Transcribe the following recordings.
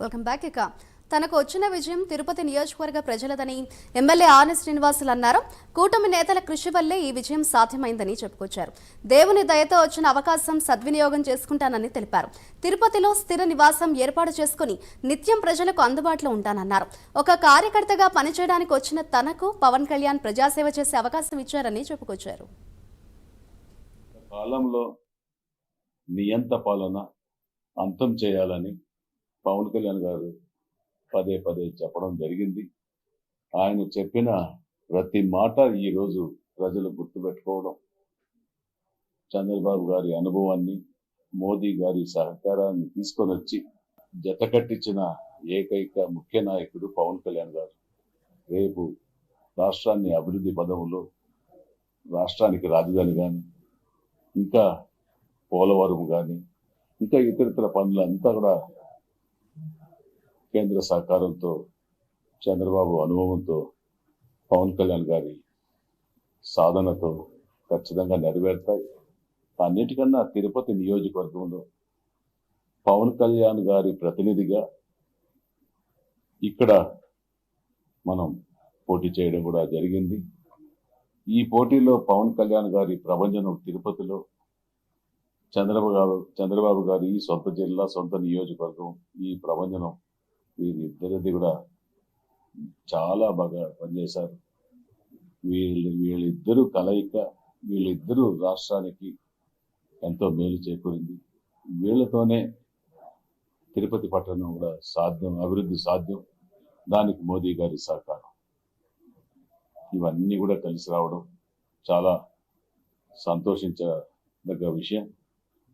Welcome back ఇక తనకు వచ్చిన విజయం తిరుపతి నియోజకవర్గ ప్రజలదని ఎమ్మెల్యే ఆర్ఎ శ్రీనివాసులు అన్నారు. కూటమి నేతల కృషి వల్లే ఈ విజయం సాధ్యమైందని చెప్పుకొచ్చారు. దేవుని దయతో వచ్చిన అవకాశం సద్వినియోగం చేసుకుంటానని తెలిపారు. తిరుపతిలో స్థిర నివాసం ఏర్పాటు చేసుకుని నిత్యం ప్రజలకు అందుబాటులో ఉంటానన్నారు. ఒక కార్యకర్తగా పనిచేయడానికి వచ్చిన తనకు పవన్ కళ్యాణ్ ప్రజాసేవ చేసే అవకాశం ఇచ్చారని చెప్పుకొచ్చారు. కాలంలో నియంత పాలన అంతం చేయాలని పవన్ కళ్యాణ్ గారు పదే పదే చెప్పడం జరిగింది. ఆయన చెప్పిన ప్రతి మాట ఈరోజు ప్రజలు గుర్తుపెట్టుకోవడం. చంద్రబాబు గారి అనుభవాన్ని మోదీ గారి సహకారాన్ని తీసుకొని వచ్చి జత కట్టించిన ఏకైక ముఖ్య నాయకుడు పవన్ కళ్యాణ్ గారు. రేపు రాష్ట్రాన్ని అభివృద్ధి పదవులో రాష్ట్రానికి రాజధాని కానీ ఇంకా పోలవరం కానీ ఇంకా ఇతరితర పనులంతా కూడా కేంద్ర సహకారంతో చంద్రబాబు అనుభవంతో పవన్ కళ్యాణ్ గారి సాధనతో ఖచ్చితంగా నెరవేరుతాయి. అన్నిటికన్నా తిరుపతి నియోజకవర్గంలో పవన్ కళ్యాణ్ గారి ప్రతినిధిగా ఇక్కడ మనం పోటీ చేయడం కూడా జరిగింది. ఈ పోటీలో పవన్ కళ్యాణ్ గారి ప్రభంజనం తిరుపతిలో చంద్రబాబు చంద్రబాబు గారి ఈ సొంత జిల్లా సొంత నియోజకవర్గం ఈ ప్రభంజనం వీరిద్దరిది కూడా చాలా బాగా పనిచేశారు. వీళ్ళు వీళ్ళిద్దరూ కలయిక వీళ్ళిద్దరూ రాష్ట్రానికి ఎంతో మేలు చేకూరింది. వీళ్ళతోనే తిరుపతి పట్టణం కూడా సాధ్యం అభివృద్ధి సాధ్యం. దానికి మోదీ గారి సహకారం. ఇవన్నీ కూడా కలిసి రావడం చాలా సంతోషించదగ్గ విషయం.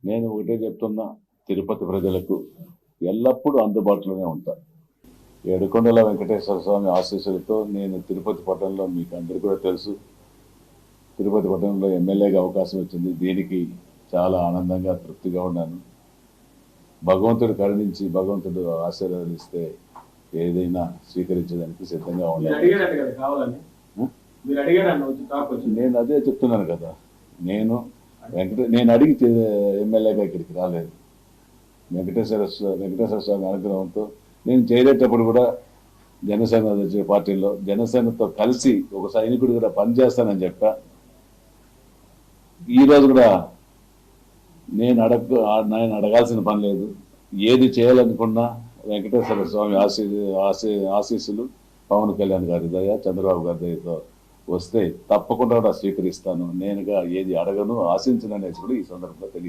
నేను ఒకటే చెప్తున్నా తిరుపతి ప్రజలకు ఎల్లప్పుడూ అందుబాటులోనే ఉంటాను ఏడుకొండల వెంకటేశ్వర స్వామి ఆశీస్సులతో నేను తిరుపతి పట్టణంలో మీకు అందరికీ కూడా తెలుసు. తిరుపతి పట్టణంలో ఎమ్మెల్యేగా అవకాశం వచ్చింది. దీనికి చాలా ఆనందంగా తృప్తిగా ఉన్నాను. భగవంతుడు కరుణించి భగవంతుడు ఆశీర్వాదాలు ఇస్తే ఏదైనా స్వీకరించడానికి సిద్ధంగా ఉన్నాను నేను అదే చెప్తున్నాను కదా. నేను వెంకట నేను అడిగి ఎమ్మెల్యేగా ఇక్కడికి రాలేదు. వెంకటేశ్వర వెంకటేశ్వర స్వామి అనుగ్రహంతో నేను చేరేటప్పుడు కూడా జనసేన పార్టీలో జనసేనతో కలిసి ఒక సైనికుడు కూడా పనిచేస్తానని చెప్పా. ఈ రోజు కూడా నేను అడగ నేను అడగాల్సిన పని లేదు. ఏది చేయాలనుకున్నా వెంకటేశ్వర స్వామి ఆశీ ఆశీ ఆశీస్సులు పవన్ కళ్యాణ్ గారి దయ చంద్రబాబు గారి దయతో వస్తే తప్పకుండా కూడా స్వీకరిస్తాను. నేనుగా ఏది అడగను ఆశించను అనేసి కూడా ఈ సందర్భంగా తెలియ